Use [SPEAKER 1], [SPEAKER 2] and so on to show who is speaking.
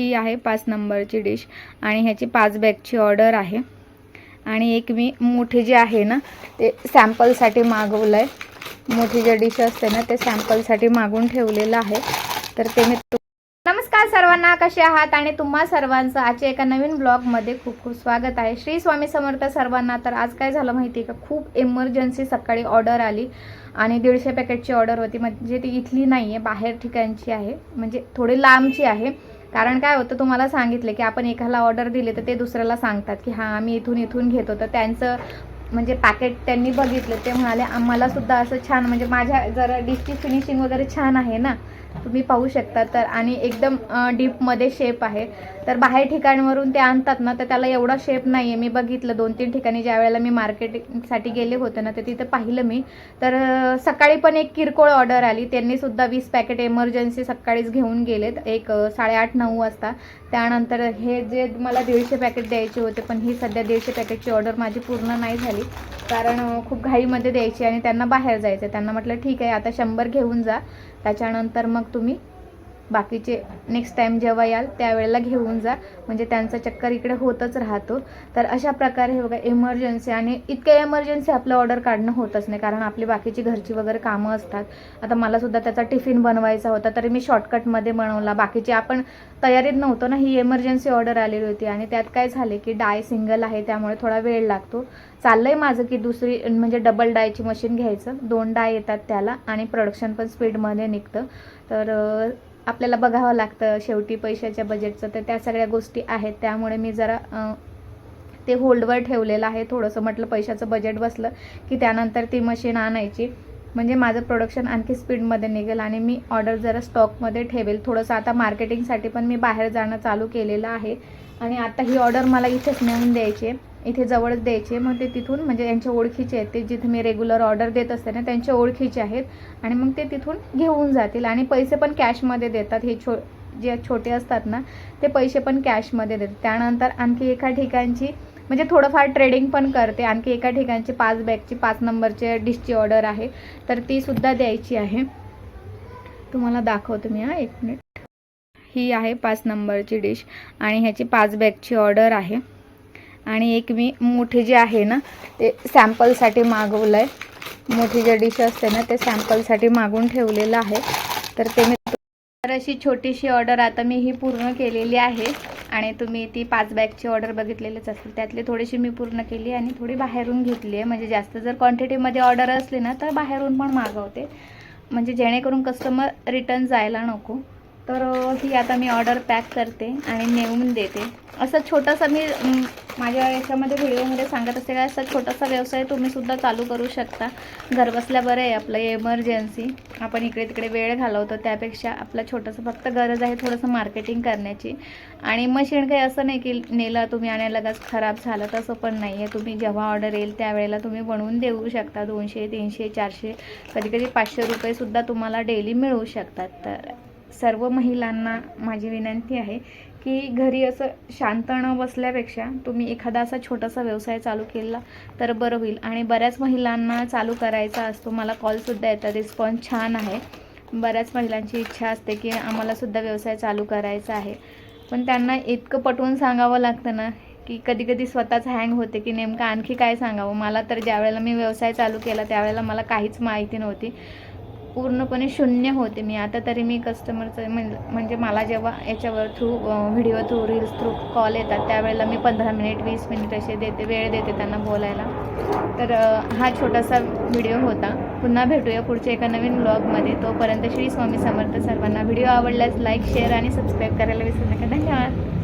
[SPEAKER 1] ही आहे पाच नंबरची डिश आणि ह्याची पाच बॅगची ऑर्डर आहे. आणि एक मी मोठी जी आहे ना ते सॅम्पलसाठी मागवलं आहे मोठी जे डिश असते ना ते सॅम्पलसाठी मागून ठेवलेलं आहे. तर ते मी नमस्कार सर्वांना कसे आहात? आणि तुम्हा सर्वांचं आजच्या एका नवीन ब्लॉगमध्ये खूप खूप स्वागत आहे. श्री स्वामी समर्थ सर्वांना तर आज काय झालं माहिती आहे का? खूप इमर्जन्सी सकाळी ऑर्डर आली. आणि दीडशे पॅकेटची ऑर्डर होती. म्हणजे ती इथली नाही आहे बाहेर ठिकाणची आहे. म्हणजे थोडी लांबची आहे. कारण काय होतं तुम्हाला सांगितलं की आपण एकाला ऑर्डर दिली तर ते दुसऱ्याला सांगतात की हां आम्ही इथून इथून घेतो तर त्यांचं म्हणजे पॅकेट त्यांनी बघितलं ते म्हणाले आम्हाला सुद्धा असं छान म्हणजे माझ्या जरा डिशची फिनिशिंग वगैरे छान आहे ना. तुम्ही पाहू शकता. तर आणि एकदम डीपमध्ये शेप आहे. तर बाहेर ठिकाणवरून ते आणतात ना तर त्याला एवढा शेप नाही आहे मी बघितलं दोन तीन ठिकाणी ज्या वेळेला मी मार्केटिंगसाठी गेले होते ना तर तिथं पाहिलं मी. तर सकाळी पण एक किरकोळ ऑर्डर आली. त्यांनीसुद्धा वीस पॅकेट एमर्जन्सी सकाळीच घेऊन गेलेत. एक साडेआठ नऊ वाजता. त्यानंतर हे जे मला दीडशे पॅकेट द्यायचे होते पण ही सध्या दीडशे पॅकेटची ऑर्डर माझी पूर्ण नाही झाली. कारण खूप घाईमध्ये द्यायची आणि त्यांना बाहेर जायचं त्यांना म्हटलं ठीक आहे आता शंभर घेऊन जा. त्याच्यानंतर मग तुम्ही बाकीचे नेक्स्ट टाईम जेव्हा याल त्यावेळेला घेऊन जा. म्हणजे त्यांचा चक्कर इकडे होतच राहतो. तर अशा प्रकारे हे बघा इमर्जन्सी आणि इतक्या एमर्जन्सी आपलं ऑर्डर काढणं होतच नाही. कारण आपली बाकीची घरची वगैरे कामं असतात. आता मला सुद्धा त्याचा टिफिन बनवायचा होता तरी मी शॉर्टकटमध्ये बनवला. बाकीची आपण तयारीत नव्हतो ना ही इमर्जन्सी ऑर्डर आलेली होती. आणि त्यात काय झाले की डाय सिंगल आहे त्यामुळे थोडा वेळ लागतो. चाललंय माझं की दुसरी म्हणजे डबल डायची मशीन घ्यायचं. दोन डाय येतात त्याला आणि प्रोडक्शन पण स्पीडमध्ये निघतं. तर आपल्याला बघावं लागतं शेवटी पैशाच्या बजेटचं तर त्या सगळ्या गोष्टी आहेत. त्यामुळे मी जरा ते होल्डवर ठेवलेलं आहे. थोडंसं म्हटलं पैशाचं बजेट बसलं की त्यानंतर ती मशीन आणायची. म्हणजे माझं प्रोडक्शन आणखी स्पीडमध्ये निघेल आणि मी ऑर्डर जरा स्टॉकमध्ये ठेवेल. थोडंसं आता मार्केटिंगसाठी पण मी बाहेर जाणं चालू केलेलं आहे. आणि आता ही ऑर्डर मला इथेच नेऊन द्यायची आहे. इथे जवळच द्यायचे मग ते तिथून म्हणजे यांच्या ओळखीचे आहेत. ते जिथे मी रेग्युलर ऑर्डर देत असते ना त्यांच्या ओळखीचे आहेत. आणि मग ते तिथून घेऊन जातील. आणि पैसे पण कॅशमध्ये देतात. हे छो जे छोटे असतात ना ते पैसे पण कॅशमध्ये देतात. त्यानंतर आणखी एका ठिकाणची म्हणजे थोडंफार ट्रेडिंग पण करते. आणखी एका ठिकाणची पाच बॅगची पाच नंबरचे डिशची ऑर्डर आहे. तर तीसुद्धा द्यायची आहे. तुम्हाला दाखवतो मी हा एक मिनिट ही आहे पाच नंबरची डिश आणि ह्याची पाच बॅगची ऑर्डर आहे. आणि एक मी मोठी जी आहे ना ते सॅम्पलसाठी मागवलं आहे मोठी जे डिश असते ना ते सॅम्पलसाठी मागून ठेवलेलं आहे. तर ते मी तर अशी छोटीशी ऑर्डर आता मी ही पूर्ण केलेली आहे. आणि तुम्ही ती पाच बॅगची ऑर्डर बघितलेलीच असेल. त्यातली थोडीशी मी पूर्ण केली आणि थोडी बाहेरून घेतली आहे. म्हणजे जास्त जर क्वांटिटीमध्ये ऑर्डर असली ना तर बाहेरून पण मागवते. म्हणजे जेणेकरून कस्टमर रिटर्न जायला नको. तर ही आता मी ऑर्डर पॅक करते आणि नेऊन देते. असं छोटासा मी माझ्या याच्यामध्ये व्हिडिओमध्ये सांगत असते का असा छोटासा व्यवसाय तुम्हीसुद्धा चालू करू शकता. घरबसल्या बरं आहे आपलं एमर्जन्सी आपण इकडे तिकडे वेळ घालवतो त्यापेक्षा आपलं छोटंसं फक्त गरज आहे थोडंसं मार्केटिंग करण्याची. आणि मशीन काही असं नाही की नेलं तुम्ही आणि लगेच खराब झालं तसं पण नाही आहे तुम्ही जेव्हा ऑर्डर येईल त्यावेळेला तुम्ही बनवून देऊ शकता. दोनशे तीनशे चारशे कधी कधी पाचशे रुपयेसुद्धा तुम्हाला डेली मिळू शकतात. तर सर्व महिलांना माझी विनंती आहे की घरी असं शांत न बसल्यापेक्षा तुम्ही एखादा असा छोटासा व्यवसाय चालू केला तर बरं होईल. आणि बऱ्याच महिलांना चालू करायचा असतो. मला कॉलसुद्धा येतात. रिस्पॉन्स छान आहे. बऱ्याच महिलांची इच्छा असते की आम्हालासुद्धा व्यवसाय चालू करायचा आहे. पण त्यांना इतकं पटवून सांगावं लागतं ना की कधी कधी स्वतःच हँग होते की नेमकं आणखी काय सांगावं? मला तर ज्यावेळेला मी व्यवसाय चालू केला त्यावेळेला मला काहीच माहिती नव्हती. पूर्णपणे शून्य होते. मी आता तरी मी कस्टमरचं म्हणजे मला जेव्हा याच्यावर through video through reels through call येतात त्यावेळेला मी पंधरा मिनिट वीस मिनिट असे देते वेळ देते त्यांना बोलायला. तर हा छोटासा व्हिडिओ होता. पुन्हा भेटूया पुढच्या एका नवीन ब्लॉगमध्ये तोपर्यंत श्री स्वामी समर्थ सर्वांना व्हिडिओ आवडल्यास लाईक शेअर आणि सबस्क्राईब करायला विसरू नका. धन्यवाद.